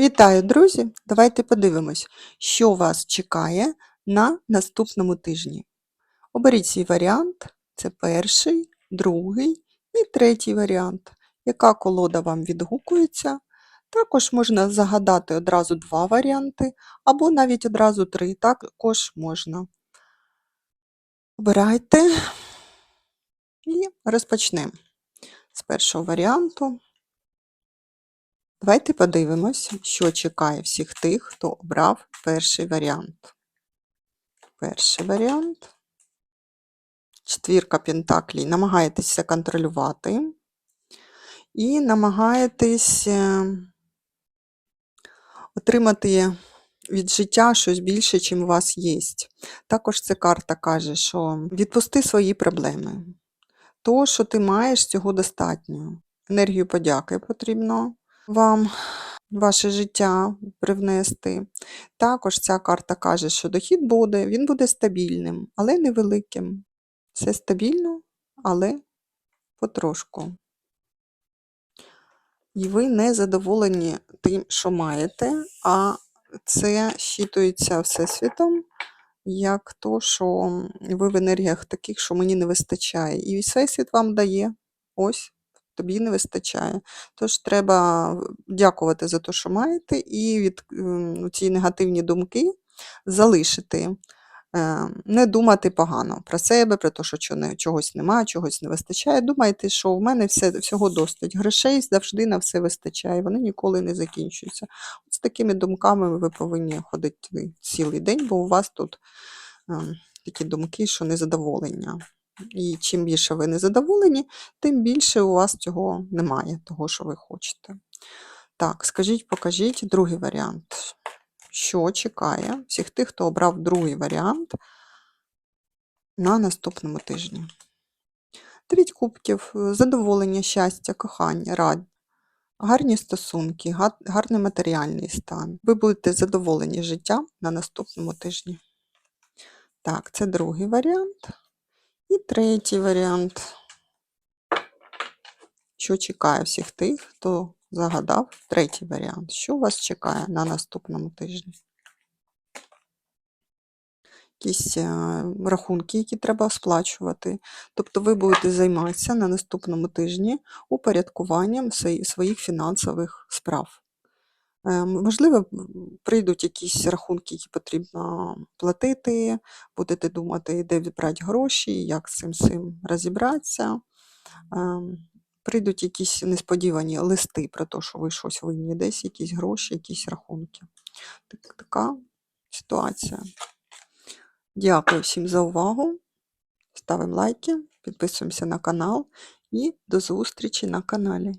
Вітаю, друзі! Давайте подивимось, що вас чекає на наступному тижні. Оберіть свій варіант, це перший, другий і третій варіант. Яка колода вам відгукується? Також можна загадати одразу два варіанти, або навіть одразу три, також можна. Обирайте і розпочнемо з першого варіанту. Давайте подивимось, що чекає всіх тих, хто обрав перший варіант. Перший варіант. Четвірка пентаклей. Намагаєтеся контролювати і намагаєтесь отримати від життя щось більше, чим у вас є. Також ця карта каже, що відпусти свої проблеми. То, що ти маєш, цього достатньо. Енергію подяки потрібно вам ваше життя привнести. Також ця карта каже, що дохід буде, він буде стабільним, але невеликим. Все стабільно, але потрошку. І ви не задоволені тим, що маєте, а це щитується Всесвітом, як то, що ви в енергіях таких, що мені не вистачає. І Всесвіт вам дає ось тобі не вистачає. Тож треба дякувати за те, що маєте, і від ці негативні думки залишити. Е, не думати погано про себе, про те, що чогось немає, чогось не вистачає. Думайте, що в мене все, всього достать. Грошей завжди на все вистачає, вони ніколи не закінчуються. От з такими думками ви повинні ходити цілий день, бо у вас тут ем, такі думки, що незадоволення. І чим більше ви незадоволені, тим більше у вас цього немає, того, що ви хочете. Так, скажіть, покажіть другий варіант. Що чекає всіх тих, хто обрав другий варіант на наступному тижні? Дев'ять кубків, задоволення, щастя, кохання, радь, гарні стосунки, гарний матеріальний стан. Ви будете задоволені життям на наступному тижні. Так, це другий варіант. І третій варіант. Що чекає всіх тих, хто загадав третій варіант. Що вас чекає на наступному тижні? Якісь е, рахунки, які треба сплачувати. Тобто ви будете займатися на наступному тижні упорядкуванням своїх фінансових справ. Е, можливо, прийдуть якісь рахунки, які потрібно платити, будете думати, де відбрати гроші, як з цим цим розібратися. Ем, прийдуть якісь несподівані листи про те, що ви щось винні, десь якісь гроші, якісь рахунки. Так, така ситуація. Дякую всім за увагу. Ставимо лайки, підписуємося на канал і до зустрічі на каналі.